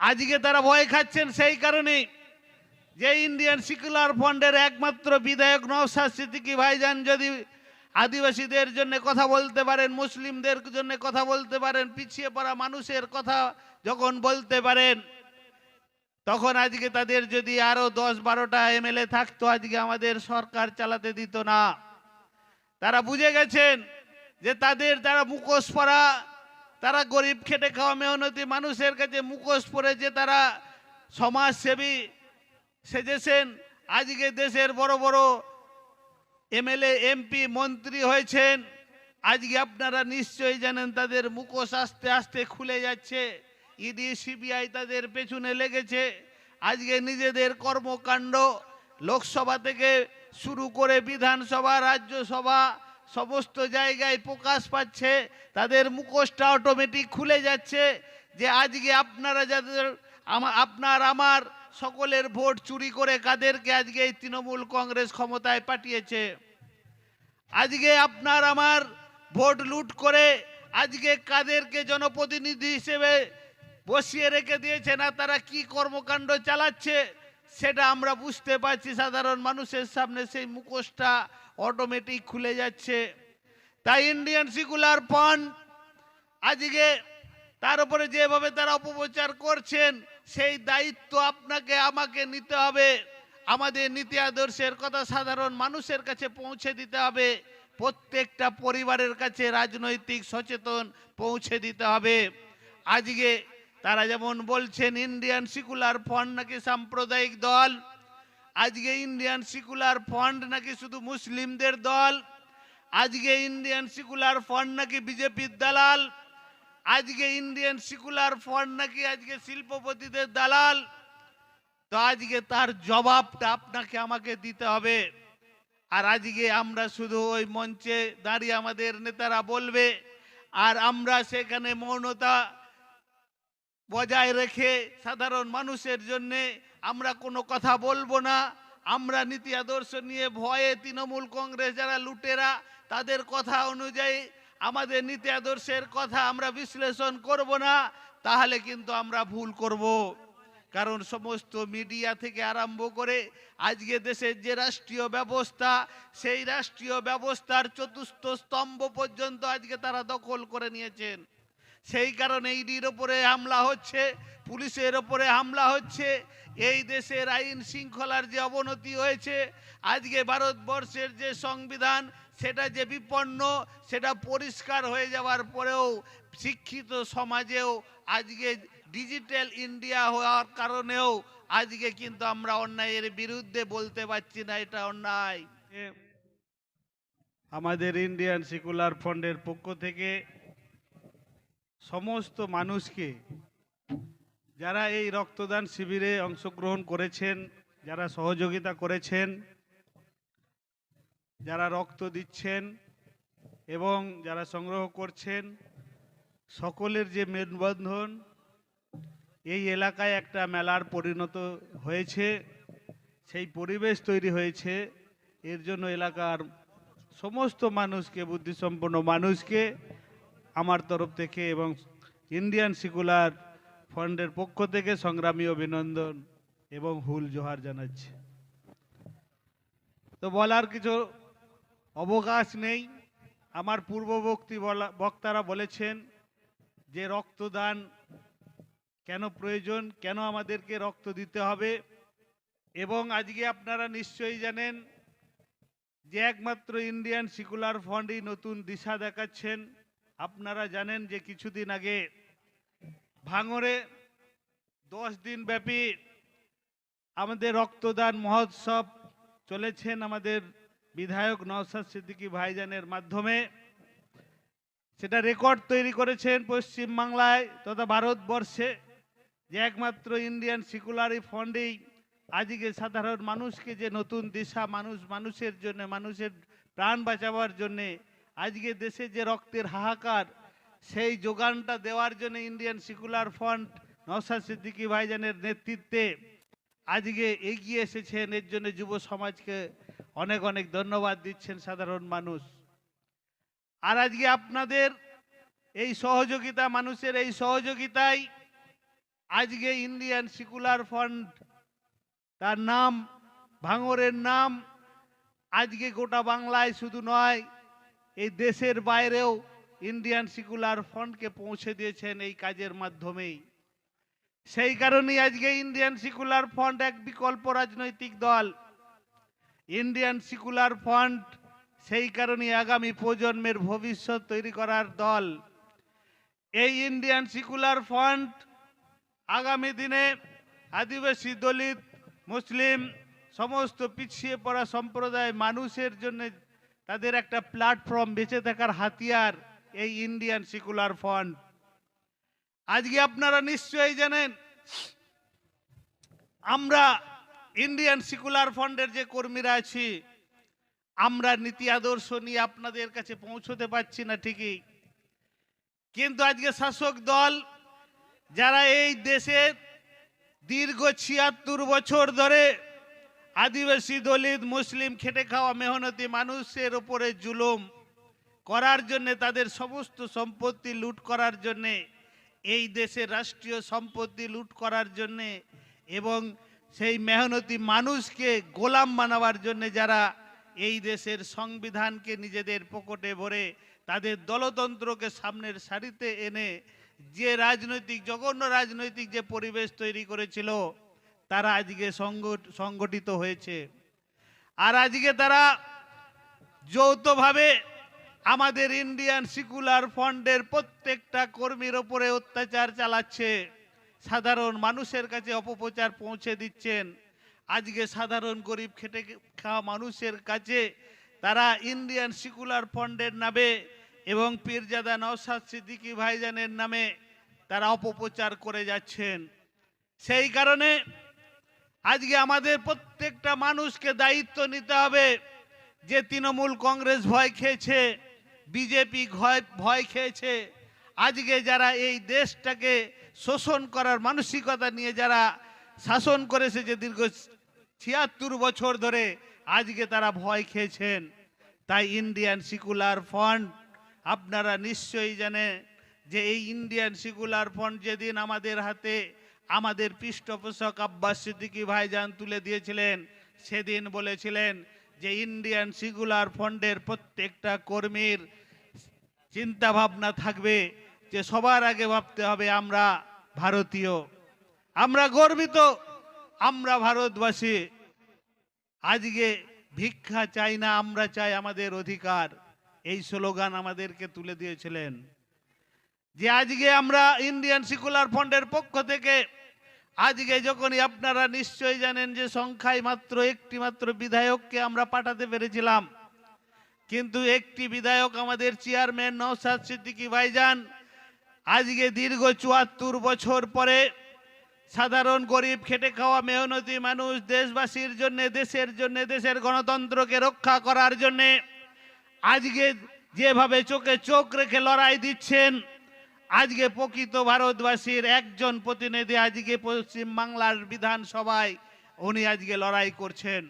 আজকে তারা ভয় খাচ্ছেন সেই কারণে যে ইন্ডিয়ান সেকুলার ফান্ডের একমাত্র বিধায়ক নওশাদ সিদ্দিকী ভাইজান যদি আদিবাসীদের জন্য কথা বলতে পারেন, মুসলিমদের জন্য কথা বলতে পারেন, পিছিয়ে পড়া মানুষের কথা যখন বলতে পারেন, তখন আজকে তাদের যদি আরও দশ বারোটা এমএলএ থাকতো, আজকে আমাদের সরকার চালাতে দিত না। তারা বুঝে গেছেন যে তাদের যারা মুখোশ পরা তারা গরিব খেটে খাওয়া মেহনতি মানুষের কাছে মুখোশ পরে যে তারা সমাজসেবী সেজেছেন। আজকে দেশের বড় বড় এমএলএ, এমপি, মন্ত্রী হয়েছেন। আজকে আপনারা নিশ্চয়ই জানেন তাদের মুখোশ আস্তে আস্তে খুলে যাচ্ছে। ইডি, সিবিআই তাদের পেছনে লেগেছে। আজকে নিজেদের কর্মকাণ্ড লোকসভা থেকে শুরু করে বিধানসভা, রাজ্যসভা সমস্ত জায়গায় প্রকাশ পাচ্ছে, তাদের মুখোশটা অটোমেটিক খুলে যাচ্ছে যে আজকে আপনারা যাদের আপনার আমার সকলের ভোট চুরি করে কাদেরকে আজকে এই তৃণমূল কংগ্রেস ক্ষমতায় পাঠিয়েছে। আজকে আপনার আমার ভোট লুট করে আজকে কাদেরকে জনপ্রতিনিধি হিসেবে বসিয়ে রেখে দিয়েছে, না তারা কি কর্মকাণ্ড চালাচ্ছে? সেটা আমরা বুঝতে পারছি, সাধারণ মানুষের সামনে সেই মুখোশটা অটোমেটিক খুলে যাচ্ছে। তাই ইন্ডিয়ান সিকুলার ফান্ড আজকে তার উপরে যেভাবে তারা অপপ্রচার করছেন, সেই দায়িত্ব আপনাকে, আমাকে নিতে হবে। আমাদের নীতি আদর্শের কথা সাধারণ মানুষের কাছে পৌঁছে দিতে হবে। প্রত্যেকটা পরিবারের কাছে রাজনৈতিক সচেতন পৌঁছে দিতে হবে। আজকে তারা যেমন বলছেন ইন্ডিয়ান সিকুলার ফান্ড নাকি সাম্প্রদায়িক দল? আজকে ইন্ডিয়ান সিকুলার ফান্ড নাকি শুধু মুসলিমদের দল? আজকে ইন্ডিয়ান সিকুলার ফান্ড নাকি বিজেপির দালাল? আজকে ইন্ডিয়ান সিকুলার ফান্ড নাকি আজকে শিল্পপতিদের দালাল? তো আজকে তার জবাবটা আপনাকে আমাকে দিতে হবে। আর আজকে আমরা শুধু ওই মঞ্চে দাঁড়িয়ে আমাদের নেতারা বলবে, আর আমরা সেখানে মৌনতা বজায় রেখে সাধারণ মানুষের জন্য আমরা কোনো কথা বলব না। আমরা নীতি আদর্শ নিয়ে ভয়ে তৃণমূল কংগ্রেস যারা লুটেরা, তাদের কথা অনুযায়ী আমাদের নীতি আদর্শের কথা আমরা বিশ্লেষণ করব না, তাহলে কিন্তু আমরা ভুল করব। কারণ সমস্ত মিডিয়া থেকে আরম্ভ করে আজকে দেশের যে রাষ্ট্রীয় ব্যবস্থা, সেই রাষ্ট্রীয় ব্যবস্থার চতুর্থ স্তম্ভ পর্যন্ত আজকে তারা দখল করে নিয়েছেন। সেই কারণে ইডির ওপরে হামলা হচ্ছে, পুলিশের ওপরে হামলা হচ্ছে। এই দেশের আইন শৃঙ্খলার যে অবনতি হয়েছে, আজকে ভারতবর্ষের যে সংবিধান, সেটা যে বিপন্ন, সেটা পরিষ্কার হয়ে যাওয়ার পরেও শিক্ষিত সমাজেও আজকে ডিজিটাল ইন্ডিয়া হওয়ার কারণেও আজকে কিন্তু আমরা অন্যায়ের বিরুদ্ধে বলতে পারছি না, এটা অন্যায়। আমাদের ইন্ডিয়ান সেকুলার ফান্ডের পক্ষ থেকে সমস্ত মানুষকে যারা এই রক্তদান শিবিরে অংশগ্রহণ করেছেন, যারা সহযোগিতা করেছেন, যারা রক্ত দিচ্ছেন এবং যারা সংগ্রহ করছেন, সকলের যে মেলবন্ধন এই এলাকায় একটা মেলার পরিণত হয়েছে। সেই পরিবেশ তৈরি হয়েছে। এর জন্য এলাকার সমস্ত মানুষকে, বুদ্ধিসম্পন্ন মানুষকে আমার তরফ থেকে এবং ইন্ডিয়ান সিকুলার ফান্ডের পক্ষ থেকে সংগ্রামী অভিনন্দন এবং হুল জোহার জানাচ্ছি। তো বলার কিছু অবকাশ নেই। আমার পূর্ববর্তী বক্তারা বলেছেন যে রক্তদান কেন প্রয়োজন, কেন আমাদেরকে রক্ত দিতে হবে এবং আজকে আপনারা নিশ্চয়ই জানেন যে একমাত্র ইন্ডিয়ান সিকুলার ফান্ডই নতুন দিশা দেখাচ্ছেন। আপনারা জানেন যে কিছুদিন আগে ভাঙরে দশ দিন ব্যাপী আমাদের রক্তদান মহোৎসব চলেছেন আমাদের বিধায়ক নওসাদ সিদ্দিকী ভাইজানের মাধ্যমে। সেটা রেকর্ড তৈরি করেছেন পশ্চিমবাংলায় তথা ভারতবর্ষে, যে একমাত্র ইন্ডিয়ান সিকুলারি ফান্ডেই আজকে সাধারণ মানুষকে যে নতুন দিশা, মানুষ, মানুষের জন্য, মানুষের প্রাণ বাঁচাবার জন্যে আজকে দেশে যে রক্তের হাহাকার, সেই যোগানটা দেওয়ার জন্য Indian secular fund Naushad Siddiqui ভাইজানের নেতৃত্বে আজকে এগিয়ে এসেছেন। এর জন্য যুব সমাজকে অনেক অনেক ধন্যবাদ দিচ্ছেন সাধারণ মানুষ। আর আজকে আপনাদের এই সহযোগিতা, মানুষের এই সহযোগিতায় আজকে ইন্ডিয়ান সিকুলার ফান্ড তার নাম, ভাঙরের নাম, আজকে গোটা বাংলায় শুধু নয় এই দেশের বাইরেও ইন্ডিয়ান সিকুলার ফ্রন্টকে পৌঁছে দিয়েছেন এই কাজের মাধ্যমেই। সেই কারণেই আজকে ইন্ডিয়ান সিকুলার ফ্রন্ট এক বিকল্প রাজনৈতিক দল। ইন্ডিয়ান সিকুলার ফ্রন্ট সেই কারণেই আগামী প্রজন্মের ভবিষ্যৎ তৈরি করার দল। এই ইন্ডিয়ান সিকুলার ফ্রন্ট আগামী দিনে আদিবাসী, দলিত, মুসলিম, সমস্ত পিছিয়ে পড়া সম্প্রদায় মানুষের জন্য তাদের একটা প্ল্যাটফর্ম বেঁচে থাকার হাতিয়ার এই ইন্ডিয়ান সিকুলার ফ্রন্ট আজকে আপনারা নিশ্চয়ই জানেন, আমরা ইন্ডিয়ান সিকুলার ফ্রন্টের যে কর্মীরা আছি, আমরা নীতি আদর্শ নিয়ে আপনাদের কাছে পৌঁছতে পারছি না ঠিকই। কিন্তু আজকে শাসক দল, যারা এই দেশের দীর্ঘ ছিয়াত্তর বছর ধরে আদিবাসী দলিত, মুসলিম খেটে খাওয়া মেহনতি মানুষের উপরে জুলুম করার জন্যে, তাদের সমস্ত সম্পত্তি লুট করার জন্যে, এই দেশের রাষ্ট্রীয় সম্পত্তি লুট করার জন্যে এবং সেই মেহনতি মানুষকে গোলাম বানাবার জন্য যারা এই দেশের সংবিধানকে নিজেদের পকেটে ভরে তাদের দলতন্ত্রকে সামনের সারিতে এনে যে রাজনৈতিক, জঘন্য রাজনৈতিক যে পরিবেশ তৈরি করেছিল তারা আজকে সংগঠ- সংগঠিত হয়েছে। আর আজকে তারা যৌথভাবে আমাদের ইন্ডিয়ান সিকুলার ফ্রন্টের প্রত্যেকটা কর্মীর ওপরে অত্যাচার চালাচ্ছে। সাধারণ মানুষের কাছে অপপ্রচার পৌঁছে দিচ্ছেন। আজকে সাধারণ গরিব খেটে খাওয়া মানুষের কাছে তারা ইন্ডিয়ান সিকুলার ফ্রন্টের নামে এবং পীরজাদা নওশাদ সিদ্দিকী ভাইজানের নামে তারা অপপ্রচার করে যাচ্ছেন। সেই কারণে আজকে আমাদের প্রত্যেকটা মানুষকে দায়িত্ব নিতে হবে যে তৃণমূল কংগ্রেস ভয় খেয়েছে, বিজেপি ভয় ভয় খেয়েছে। আজকে যারা এই দেশটাকে শোষণ করার মানসিকতা নিয়ে যারা শাসন করেছে যে দীর্ঘ ছিয়াত্তর বছর ধরে, আজকে তারা ভয় খেয়েছেন। তাই ইন্ডিয়ান সিকুলার ফ্রন্ট আপনারা নিশ্চয়ই জানেন যে এই ইন্ডিয়ান সিকুলার ফ্রন্ট যেদিন আমাদের হাতে আমাদের পৃষ্ঠপোষক আব্বাস সিদ্দিকী ভাইজান তুলে দিয়েছিলেন, সেদিন বলেছিলেন যে ইন্ডিয়ান সিকুলার ফ্রন্টের প্রত্যেকটা কর্মীর চিন্তা ভাবনা থাকবে যে সবার আগে ভাবতে হবে আমরা ভারতীয়। আমরা গর্বিত, আমরা ভারতবাসী। আজকে ভিক্ষা চাই না, আমরা চাই আমাদের অধিকার। এই স্লোগান আমাদেরকে তুলে দিয়েছিলেন যে আজকে আমরা ইন্ডিয়ান সিকুলার ফ্রন্টের পক্ষ থেকে আজকে যখনই আপনারা নিশ্চয় জানেন যে সংখ্যায় মাত্র একটি মাত্র বিধায়ককে আমরা পাঠাতে পেরেছিলাম। কিন্তু একটি বিধায়ক আমাদের চেয়ারম্যান নওশাদ সিদ্দিকী ভাইজান আজকে দীর্ঘ চুয়াত্তর বছর পরে সাধারণ গরিব খেটে খাওয়া মেহনতি মানুষ দেশবাসীর জন্য, দেশের জন্য, দেশের গণতন্ত্রকে রক্ষা করার জন্যে আজকে যেভাবে চোখে চোখ রেখে লড়াই দিচ্ছেন আজকে প্রকৃত ভারতবাসীর একজন প্রতিনিধি আজকে পশ্চিম বাংলার বিধানসভায় উনি আজকে লড়াই করছেন।